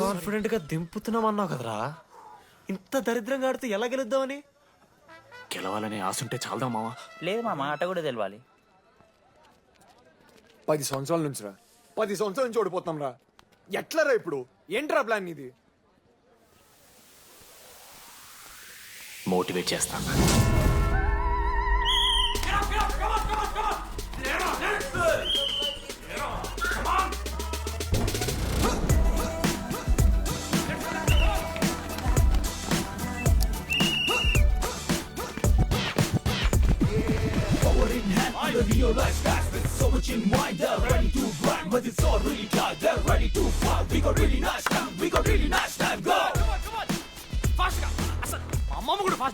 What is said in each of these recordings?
కాన్ఫిడెంట్గా దింపుతున్నాం అన్నావు కదరా. ఇంత దరిద్రంగా ఆడితే ఎలా గెలుద్దామని? గెలవాలనే ఆశ ఉంటే చాలదా మావా? లేదు మామ ఆట కూడా తెలవాలి. పది సంవత్సరాల నుంచి రా పది సంవత్సరాల నుంచి ఓడిపోతాం రా ఎట్లా రా ఇప్పుడు? ఏంట్రా ప్లాన్ ఇది మోటివేట్ చేస్తాను.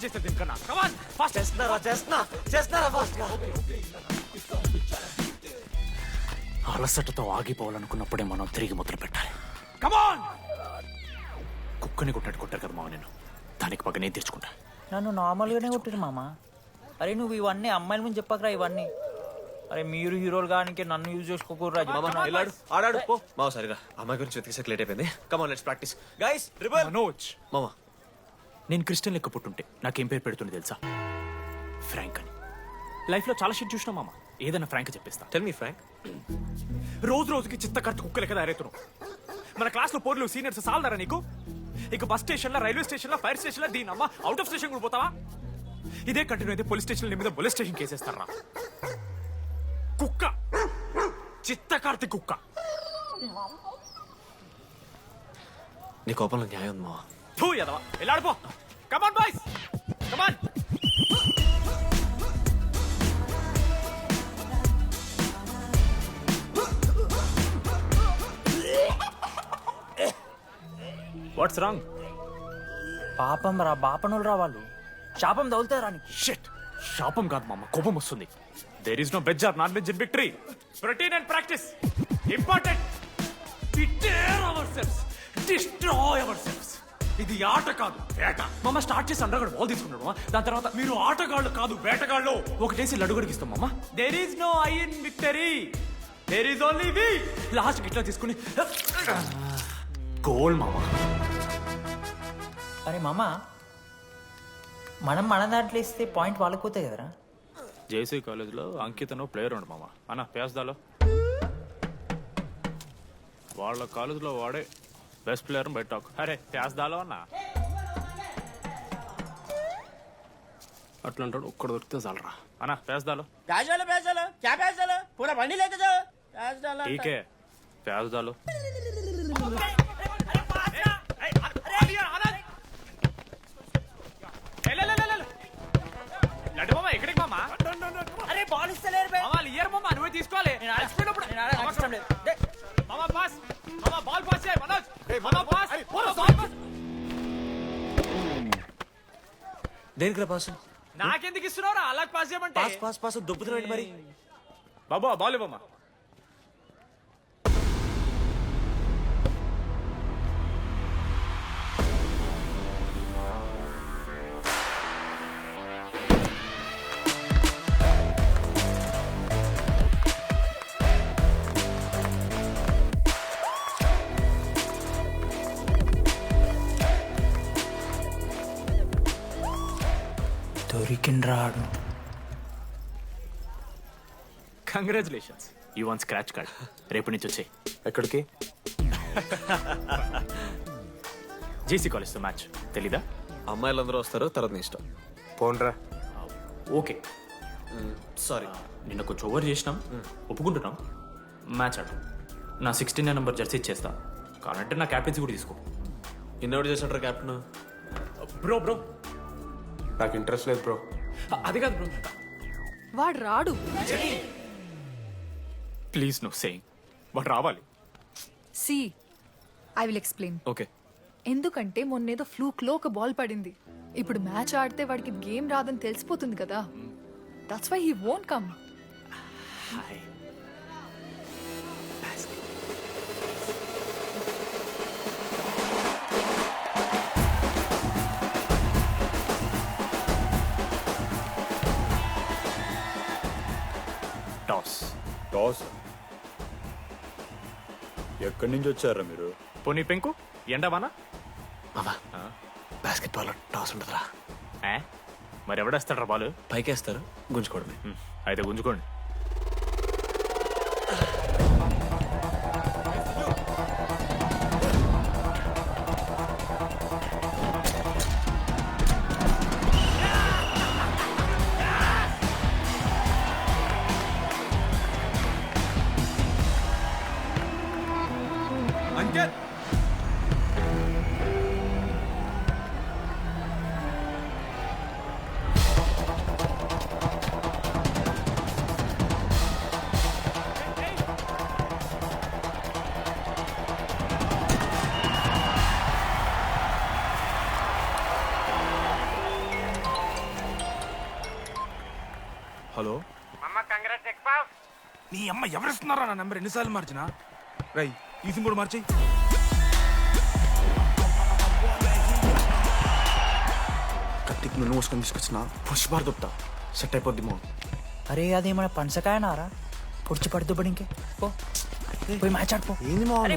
అమ్మమ్మ కూడా ఫాస్ట్ చేస్తే దీనికన్నా కమాన్ ఫాస్ట్ చేస్తున్నారా చేస్తున్నా చేస్తున్నారా ఫాస్ట్గా? అలసటతో ఆగిపోవాలనుకున్నప్పుడే మనం తిరిగి మొదలు పెట్టాలి. కమాన్ కుక్కని కొట్టాడు కొట్టారు కదా మావ నేను దానికి పగ నేను తెచ్చుకుంటా. నన్ను నార్మల్గానే కొట్టిరు మామ. అరే నువ్వు ఇవన్నీ అమ్మాయిల ముందు చెప్పకరా ఇవన్నీ. అరే మీరు హీరోలు కానీ నన్ను యూజ్ చేసుకోకూడరా మామ వెళ్ళాడు ఆడాడు? పో. మామ సరిగా. అమ్మాయి గురించి వెతికేసరికి లేట్ అయిపోయింది. Come on let's practice guys rebel Manoj. మామ నేను క్రిస్టియన్ లెక్క పుట్టుంటే నాకేం పేరు పెడుతుంది తెలుసా? ఫ్రాంక్ అని. లైఫ్లో చాలా షిట్ చూసినా మామ. ఏదైనా ఫ్రాంక్ చెప్పేస్తా. టెల్ మీ ఫ్రాంక్ రోజు రోజుకి చిత్తకర్త కుక్క లెక్క దారేతున్నావు మన క్లాస్లో పోర్లు సీనియర్స్ సాలదారా నీకు? ఇక బస్ స్టేషన్లో రైల్వే స్టేషన్లో ఫైర్ స్టేషన్లో దీని అమ్మ అవుట్ ఆఫ్ స్టేషన్ కూడా పోతావా? ఇదే కంటిన్యూ అయితే పోలీస్ స్టేషన్ మీద పోలీస్ స్టేషన్ కేసేస్తారా? కుక్క. చిత్తకార్తి కుక్క. నీ కోపంలో న్యాయం ఉంది థూ ఎదవా వెళ్ళాడిపో. Come on boys come on what's wrong పాపం రా బాపనులు రా వాళ్ళు. శాపం తగులుతారా షిట్ శాపం కాదు మామ కోపం వస్తుంది. There is no veg or non veg in victory protein and practice important our cells destroy our cells ఇది ఆట కాదు వేట. మమ్మ స్టార్ట్ చేసి అండర్గడ్ బాల్ తీసుకున్నాడు మామ. దాని తర్వాత మీరు ఆటగాళ్ళు కాదు వేటగాళ్ళు. ఒకటేసి లడుగడికి ఇస్తాం మామ. There is no I in victory there is only we last ఇట్లా తీసుకుని గోల్ మామ. అరే మామ. మనం మన దాంట్లో ఇస్తే పాయింట్ వాళ్ళకి పోతాయి కదరా. జేసీ కాలేజ్లో అంకితను ప్లేయర్ ఉండు మామ. అన్న పేస్దాలో వాళ్ళ కాలేజ్లో వాడే బెస్ట్ ప్లేయర్ బయట టాక్ అరే పేస్దాలో అన్న అట్లా అంటాడు ఒక్కడ దొరికితే చాలరా అన్న పేస్దాలో प्याज डालो प्याज डालो क्या प्याज डालो पूरा बंडी लेके जाओ प्याज डालो టీకే పేస్దాలో ఎక్కడికి దేనికి పాస్? నాకెందుకు ఇస్తున్నావురా అలా పాస్ చేయమంటే. పాస్ పాస్ పాస్ దొబ్బుతున్నాడు మరి? బాబా ball దొరికిండ్రాడు. Congratulations you won scratch card రేపు నుంచి వచ్చాయి. ఎక్కడికి? జేసీ కాలేజ్తో మ్యాచ్ తెలీదా? అమ్మాయిలందరూ వస్తారు తర్వాత నీ ఇష్టం. పోన్రా. ఓకే సారీ నిన్న కొంచెం ఓవర్ చేసినాం. ఒప్పుకుంటున్నాం. మ్యాచ్ ఆడు. నా సిక్స్టీన్ నెంబర్ జెర్సీ ఇచ్చేస్తా. కావాలంటే నా క్యాప్టెన్సీ కూడా తీసుకో. ఇన్నోటి చేసినట్టు కెప్టెన్ బ్రో బ్రో నాకు ఇంట్రెస్ట్ లేదు బ్రో అది కాదు బ్రో వాడు రాడు. ప్లీజ్ నో సేయింగ్ వాడు రావాలి. See I will explain okay ఎందుకంటే మొన్నేదో ఫ్లూక్లో ఒక బాల్ పడింది. ఇప్పుడు మ్యాచ్ ఆడితే వాడికి గేమ్ రాదని తెలిసిపోతుంది కదా. That's why he won't come hi toss. ఎక్కడి నుంచి వచ్చారా మీరు? పోనీ పెంకు ఎండవానా మామా బాస్కెట్ బాల్ టాస్ ఉంటుందిరా. ఏ? మరి ఎవడేస్తాడ్రా బాలు? పైకేస్తారు గుంజుకోవడమే. అయితే గుంజుకోండి. హలో. నీ అమ్మ ఎవరిస్తున్నారా నా నెంబర్ ఎన్నిసార్లు మార్చినా? రై ఈ సిమ్ కూడా మార్చేయి. కత్తికి నన్ను మోసుకొని తీసుకొచ్చిన పుష్పార్ దొప్తా సెట్ అయిపోద్ది మో అరే అది మన పనసకాయ నారా పొడిచి పడుతూ పడి ఇంకే పో పోయి మ్యాచ్ ఆడిపో ఏంది మా అరే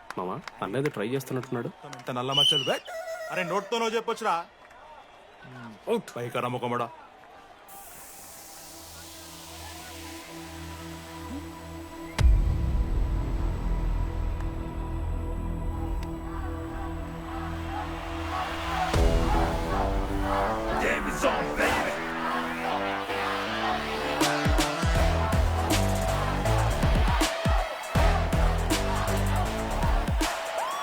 మామా అన్నది ట్రై చేస్తున్నట్టున్నాడు. ఇంత నల్ల మచ్చలు అరే నోట్తోనో చెప్పొచ్చురా. పైకరా ముఖమడా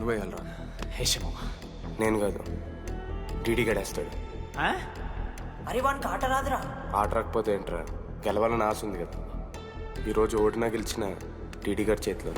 నువ్వే వెళ్ళరా హేషమో నేను కాదు. డీడీ గడేస్తాడు. అరే వానికి ఆట రాదురా. ఆట రాకపోతే ఏంట్రా? గెలవాలని ఆశ ఉంది కదా. ఈరోజు ఓడినా గెలిచిన టీడీ గారి చేతిలో.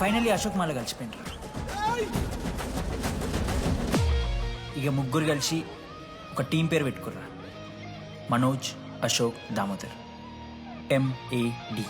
ఫైనల్లీ అశోక్ మాల కలిసిపోయిండ్రు ఇక ముగ్గురు కలిసి ఒక టీం పేరు పెట్టుకుర్రా. మనోజ్ అశోక్ దామోదర్. ఎంఏడి